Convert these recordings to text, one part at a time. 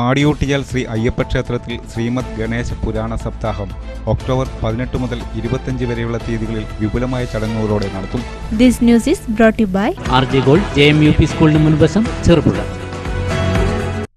പാടിയൂട്ടിയാൽ ശ്രീ അയ്യപ്പ ക്ഷേത്രത്തിൽ ശ്രീമദ് ഗണേശ പുരാണ സപ്താഹം ഒക്ടോബർ പതിനെട്ട് മുതൽ ഇരുപത്തിയഞ്ച് വരെയുള്ള തീയതികളിൽ വിപുലമായ ചടങ്ങുകളോടെ നടത്തും. This news is brought by by R J gold J M U P സ്കൂളിന് മുൻവശം ചെറുപുഴ.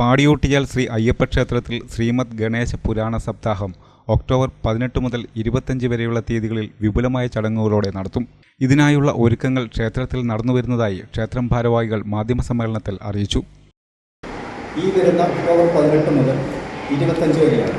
പാടിയൂട്ടിയാൽ ശ്രീ അയ്യപ്പ ക്ഷേത്രത്തിൽ ശ്രീമദ് ഗണേശ പുരാണ സപ്താഹം ഒക്ടോബർ പതിനെട്ട് മുതൽ ഇരുപത്തഞ്ച് വരെയുള്ള തീയതികളിൽ വിപുലമായ ചടങ്ങുകളോടെ നടത്തും. ഇതിനായുള്ള ഒരുക്കങ്ങൾ ക്ഷേത്രത്തിൽ നടന്നുവരുന്നതായി ക്ഷേത്രം ഭാരവാഹികൾ മാധ്യമസമ്മേളനത്തിൽ അറിയിച്ചു. ഈ വരുന്ന ഒക്ടോബർ പതിനെട്ട് മുതൽ ഇരുപത്തഞ്ച് വരെയാണ്.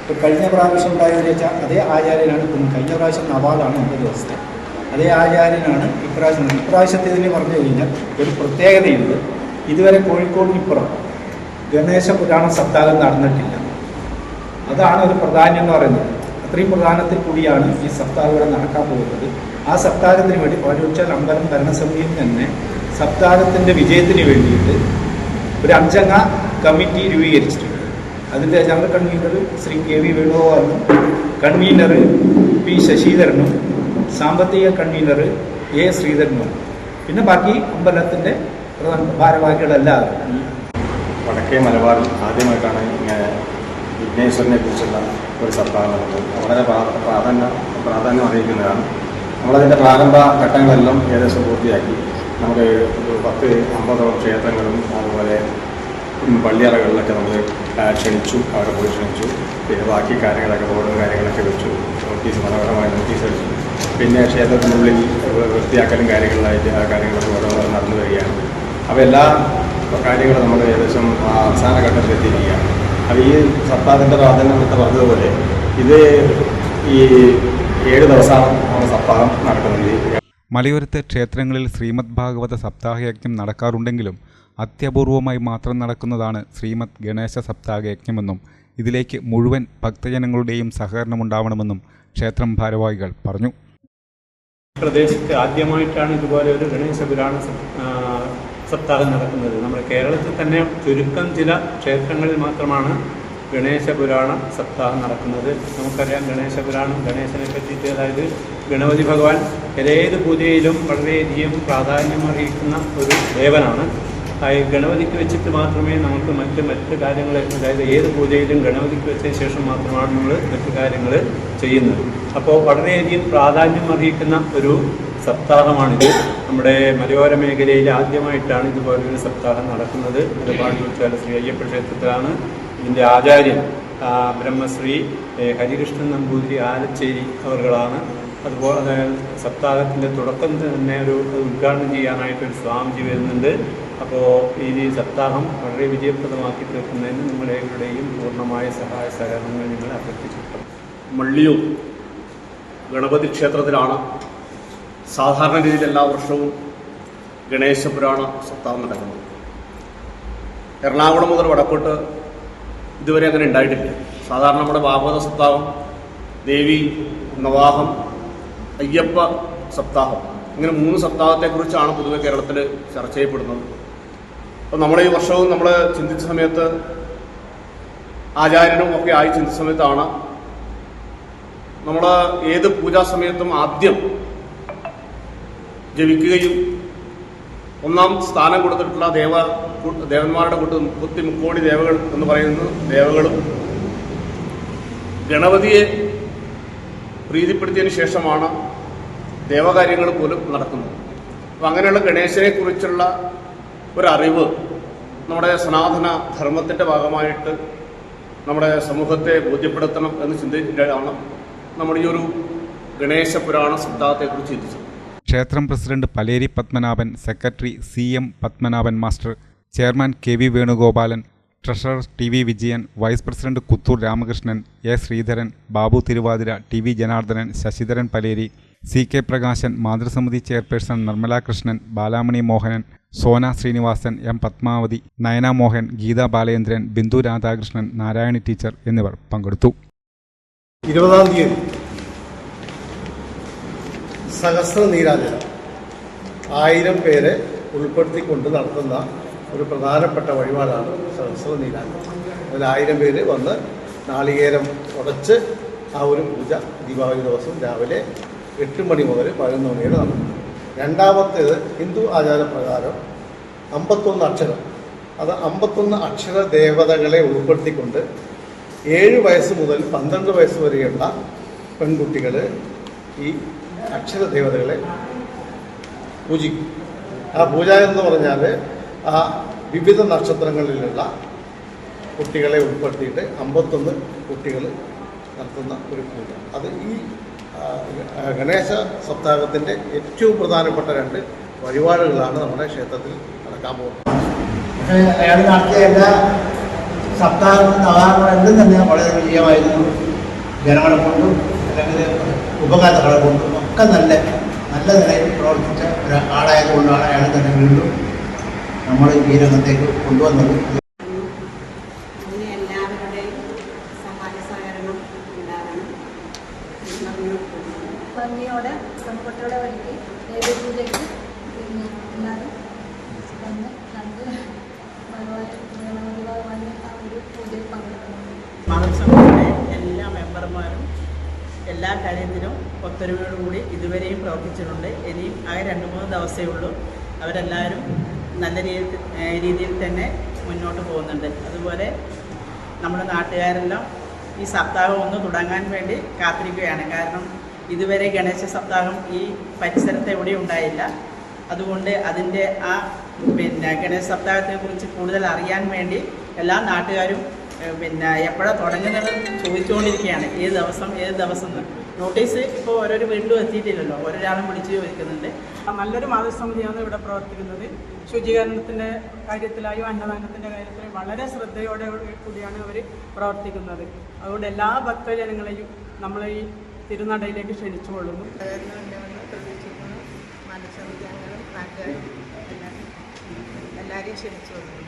ഇപ്പോൾ കഴിഞ്ഞ പ്രാവശ്യം ഉണ്ടായതെന്ന് വെച്ചാൽ അതേ ആചാര്യനാണ് ഇപ്പം കഴിഞ്ഞ പ്രാവശ്യം നവാദാണ് ഒമ്പത് ദിവസത്തെ. അതേ ആചാര്യനാണ് ഇപ്രാവശ്യം ഇപ്രാവശ്യത്തേതിന് പറഞ്ഞു കഴിഞ്ഞാൽ ഒരു പ്രത്യേകതയുണ്ട്. ഇതുവരെ കോഴിക്കോടിനിപ്പുറം ഗണേശ പുരാണ സപ്താഹം നടന്നിട്ടില്ല. അതാണ് ഒരു പ്രധാന്യം എന്ന് പറയുന്നത്. അത്രയും പ്രധാനത്തിൽ കൂടിയാണ് ഈ സപ്താഹം ഇവിടെ നടക്കാൻ പോകുന്നത്. ആ സപ്താഹത്തിന് വേണ്ടി പാലുച്ചാൽ അമ്പലം ഭരണസമിതിയിൽ തന്നെ സപ്താഹത്തിന്റെ വിജയത്തിന് വേണ്ടിയിട്ട് ഒരു അഞ്ചംഗ കമ്മിറ്റി രൂപീകരിച്ചിട്ടുണ്ട്. അതിന്റെ general convener Shri K V വേണുഗോപാലും convener P ശശിധരനും സാമ്പത്തിക കൺവീനർ എ ശ്രീധരനുമാണ്. പിന്നെ ബാക്കി അമ്പലത്തിന്റെ പ്രധാന ഭാരവാഹികളെല്ലാവരും. വടക്കേ മലബാറിൽ ആദ്യമായിട്ടാണ് ഇങ്ങനെ വിഘ്നേശ്വരനെ കുറിച്ചുള്ള ഒരു സപ്താഹം നടത്തുന്നത്. വളരെ പ്രാ- പ്രാധാന്യം പ്രാധാന്യം അറിയിക്കുന്നതാണ് നമ്മളതിന്റെ പ്രാരംഭ ഘട്ടങ്ങളെല്ലാം ഏകദേശം പൂർത്തിയാക്കി. നമുക്ക് പത്ത് അമ്പതോളം ക്ഷേത്രങ്ങളും അതുപോലെ പള്ളിയറകളിലൊക്കെ നമ്മൾ ക്ഷണിച്ചു അവിടെ പോയി ക്ഷണിച്ചു. പിന്നെ ബാക്കി കാര്യങ്ങളൊക്കെ ബോർഡും കാര്യങ്ങളൊക്കെ വെച്ചു. നോട്ടീസ് മനോഹരമായി നോട്ടീസ് വെച്ചു. പിന്നെ ക്ഷേത്രത്തിനുള്ളിൽ വൃത്തിയാക്കലും കാര്യങ്ങളിലായിട്ട് ആ കാര്യങ്ങളൊക്കെ ഓരോ നടന്നു വരികയാണ്. അപ്പോൾ എല്ലാ കാര്യങ്ങളും നമ്മൾ ഏകദേശം അവസാന ഘട്ടത്തിൽ എത്തിയിരിക്കുകയാണ്. അപ്പോൾ ഈ സപ്താഹത്തിന്റെ പ്രാധാന്യം എന്ന് പറഞ്ഞതുപോലെ ഇത് ഈ ഏഴ് ദിവസമാണ് സപ്താഹം നടക്കുന്നത്. മലയോരത്തെ ക്ഷേത്രങ്ങളിൽ ശ്രീമദ് ഭാഗവത സപ്താഹയജ്ഞം നടക്കാറുണ്ടെങ്കിലും അത്യപൂർവമായി മാത്രം നടക്കുന്നതാണ് ശ്രീമദ് ഗണേശ സപ്താഹയജ്ഞമെന്നും ഇതിലേക്ക് മുഴുവൻ ഭക്തജനങ്ങളുടെയും സഹകരണമുണ്ടാവണമെന്നും ക്ഷേത്രം ഭാരവാഹികൾ പറഞ്ഞു. പ്രദേശത്ത് ആദ്യമായിട്ടാണ് ഇതുപോലെ ഒരു ഗണേശ പുരാണ സപ്താഹം നടക്കുന്നത്. നമ്മുടെ കേരളത്തിൽ തന്നെ ചുരുക്കം ചില ക്ഷേത്രങ്ങളിൽ മാത്രമാണ് ഗണേശ പുരാണ സപ്താഹം നടക്കുന്നത്. നമുക്കറിയാം ഗണേശപുരാണം ഗണേശനെ പറ്റിയിട്ട് അതായത് ഗണപതി ഭഗവാൻ ഏത് പൂജയിലും വളരെയധികം പ്രാധാന്യം അറിയിക്കുന്ന ഒരു ദേവനാണ്. ഗണപതിക്ക് വെച്ചിട്ട് മാത്രമേ നമുക്ക് മറ്റ് മറ്റ് കാര്യങ്ങൾ അതായത് ഏത് പൂജയിലും ഗണപതിക്ക് വെച്ചതിന് ശേഷം മാത്രമാണ് നമ്മൾ മറ്റു കാര്യങ്ങൾ ചെയ്യുന്നത്. അപ്പോൾ വളരെയധികം പ്രാധാന്യം അർഹിക്കുന്ന ഒരു സപ്താഹമാണിത്. നമ്മുടെ മലയോര മേഖലയിൽ ആദ്യമായിട്ടാണ് ഇതുപോലൊരു സപ്താഹം നടക്കുന്നത്. ഒരുപാട് ചോദിച്ചാൽ ശ്രീ അയ്യപ്പ ക്ഷേത്രത്തിലാണ്. ഇതിന്റെ ആചാര്യൻ ബ്രഹ്മശ്രീ ഹരികൃഷ്ണൻ നമ്പൂതിരി ആലച്ചേരി അവർകളാണ് അതുപോലെ സപ്താഹത്തിന്റെ തുടക്കം തന്നെ ഒരു ഉദ്ഘാടനം ചെയ്യാനായിട്ട് ഒരു സ്വാമിജി വരുന്നുണ്ട്. അപ്പോൾ ഈ സപ്താഹം വളരെ വിജയപ്രദമാക്കി തീർക്കുന്നതിന് നിങ്ങളെവരുടെയും പൂർണമായ സഹായ സഹകരണങ്ങൾ നിങ്ങൾ അഭ്യർത്ഥിച്ചിട്ടുണ്ട്. മള്ളിയൂർ ഗണപതി ക്ഷേത്രത്തിലാണ് സാധാരണ രീതിയിൽ എല്ലാ വർഷവും ഗണേശ പുരാണ സപ്താഹം നടക്കുന്നത്. എറണാകുളം മുതൽ വടക്കോട്ട് ഇതുവരെ അങ്ങനെ ഉണ്ടായിട്ടില്ല. സാധാരണ നമ്മുടെ ഭാഗവത സപ്താഹം ദേവി നവാഹം അയ്യപ്പ സപ്താഹം. ഇങ്ങനെ മൂന്ന് സപ്താഹത്തെക്കുറിച്ചാണ് പൊതുവെ കേരളത്തിൽ ചർച്ച ചെയ്യപ്പെടുന്നത്. അപ്പോൾ നമ്മൾ ഈ വർഷവും നമ്മൾ ചിന്തിച്ച സമയത്ത് ആചാര്യനും ഒക്കെ ആയി ചിന്തിച്ച സമയത്താണ് നമ്മൾ ഏത് പൂജാ സമയത്തും ആദ്യം ജപിക്കുകയും ഒന്നാം സ്ഥാനം കൊടുത്തിട്ടുള്ള ദേവ ദേവന്മാരുടെ കൂട്ട് മുപ്പത്തി മുക്കോടി ദേവകൾ എന്ന് പറയുന്ന ദേവകളും. ഗണപതിയെ പ്രീതിപ്പെടുത്തിയതിന് ശേഷമാണ് ദേവകാര്യങ്ങൾ പോലും നടക്കുന്നത്. അപ്പം അങ്ങനെയുള്ള ഗണേശനെ കുറിച്ചുള്ള ഒരറിവ് നമ്മുടെ സനാതന ധർമ്മത്തിന്റെ ഭാഗമായിട്ട് നമ്മുടെ സമൂഹത്തെ ബോധ്യപ്പെടുത്തണം എന്ന് ചിന്തിച്ചിട്ടാണ് നമ്മൾ ഈ ഒരു ഗണേശ പുരാണ സിദ്ധാന്തത്തെക്കുറിച്ച് ചിന്തിച്ചത്. ക്ഷേത്രം president Paleri Padmanabhan secretary C M Padmanabhan master chairman K V Venugopalan treasurer T V Vijayan vice president Kuthur Ramakrishnan A Sreedharan Babu Thiruvathira T V Janardhanan Sasidharan Paleri C K Prakashan മാതൃസമിതി chairperson Nirmala Krishnan Balamani Mohanan Sona Srinivasan M Padmavathi Nayana Mohan Geetha Balachandran Bindu Radhakrishnan Narayani teacher എന്നിവർ പങ്കെടുത്തു. ഇരുപതാം തീയതി സഹസ്ര നീരാജനം ആയിരം പേരെ ഉൾപ്പെടുത്തിക്കൊണ്ട് നടത്തുന്ന ഒരു പ്രധാനപ്പെട്ട വഴിപാടാണ് സഹസ്ര നീരാജനം അതിൽ ആയിരം പേര് വന്ന് നാളികേരം ഉടച്ച് ആ ഒരു പൂജ ദീപാവലി ദിവസം രാവിലെ എട്ട് മണി മുതൽ പതിനൊന്ന് മണി വരെ നടക്കും. രണ്ടാമത്തേത് ഹിന്ദു ആചാരപ്രകാരം അമ്പത്തൊന്ന് അക്ഷരം. അത് അമ്പത്തൊന്ന് അക്ഷര ദേവതകളെ ഉൾപ്പെടുത്തിക്കൊണ്ട് ഏഴ് വയസ്സ് മുതൽ പന്ത്രണ്ട് വയസ്സ് വരെയുള്ള പെൺകുട്ടികൾ ഈ അക്ഷര ദേവതകളെ പൂജിക്കും. ആ പൂജ എന്ന് പറഞ്ഞാൽ ആ വിവിധ നക്ഷത്രങ്ങളിലുള്ള കുട്ടികളെ ഉൾപ്പെടുത്തിയിട്ട് അമ്പത്തൊന്ന് കുട്ടികൾ നടത്തുന്ന ഒരു പൂജ. അത് ഈ ഗണേശ സപ്താഹത്തിന്റെ ഏറ്റവും പ്രധാനപ്പെട്ട രണ്ട് വഴിപാടുകളാണ് നമ്മുടെ ക്ഷേത്രത്തിൽ നടക്കാൻ പോകുന്നത്. അയാൾ നടത്തിയ എല്ലാ സപ്താഹങ്ങളും നവാഹങ്ങളും തന്നെ വളരെ വിജയമായിരുന്നു ജനങ്ങളെ കൊണ്ടും അല്ലെങ്കിൽ ഉപകാരങ്ങളെ കൊണ്ടും ഒക്കെ നല്ല നല്ല നിലയിൽ പ്രവർത്തിച്ച ഒരാളായതുകൊണ്ടാണ് അയാൾ തന്നെ വീണ്ടും നമ്മൾ ഈ രംഗത്തേക്ക് കൊണ്ടുവന്നത്. ഭംഗിയോടെ പെൺകുട്ടികളെ ഒരുക്കി ദേവീപൂജയ്ക്ക് പിന്നെ എല്ലാവരും വന്ന് കണ്ട് ഭഗവാൻ ഭഗവാനെ ആ ഒരു പൂജയിൽ പങ്കെടുക്കണം മതസംഘടനയുടെ എല്ലാ മെമ്പർമാരും എല്ലാ കാര്യത്തിനും ഒത്തൊരുമയോടുകൂടി ഇതുവരെയും പ്രവർത്തിച്ചിട്ടുണ്ട്. ഇനിയും ആകെ രണ്ട് മൂന്ന് ദിവസമേ ഉള്ളൂ. അവരെല്ലാവരും നല്ല രീതി രീതിയിൽ തന്നെ മുന്നോട്ട് പോകുന്നുണ്ട്. അതുപോലെ നമ്മുടെ നാട്ടുകാരെല്ലാം ഈ സപ്താഹം ഒന്ന് തുടങ്ങാൻ വേണ്ടി കാത്തിരിക്കുകയാണ്. കാരണം ഇതുവരെ ഗണേശ സപ്താഹം ഈ പരിസരത്ത് എവിടെ ഉണ്ടായില്ല. അതുകൊണ്ട് അതിന്റെ ആ പിന്നെ ഗണേശ സപ്താഹത്തെക്കുറിച്ച് കൂടുതൽ അറിയാൻ വേണ്ടി എല്ലാ നാട്ടുകാരും പിന്നെ എപ്പോഴാണ് തുടങ്ങുന്നത് ചോദിച്ചുകൊണ്ടിരിക്കുകയാണ്. ഏത് ദിവസം ഏത് ദിവസം നോട്ടീസ് ഇപ്പോൾ ഓരോരോ വീട്ടിലും എത്തിയിട്ടില്ലല്ലോ. ഓരോരാളും വിളിച്ച് ചോദിക്കുന്നുണ്ട്. നല്ലൊരു മാതൃസമിതിയാണ് ഇവിടെ പ്രവർത്തിക്കുന്നത്. ശുചീകരണത്തിന്റെ കാര്യത്തിലായും അന്നദാനത്തിന്റെ കാര്യത്തിലും വളരെ ശ്രദ്ധയോടെ കൂടിയാണ് അവർ പ്രവർത്തിക്കുന്നത്. അതുകൊണ്ട് എല്ലാ ഭക്തജനങ്ങളെയും നമ്മൾ ഈ തിരുനടയിലേക്ക് ക്ഷണിച്ചുകൊള്ളുന്നു. എല്ലാവരും എല്ലാവരെയും ക്ഷണിച്ചു കൊള്ളുന്നു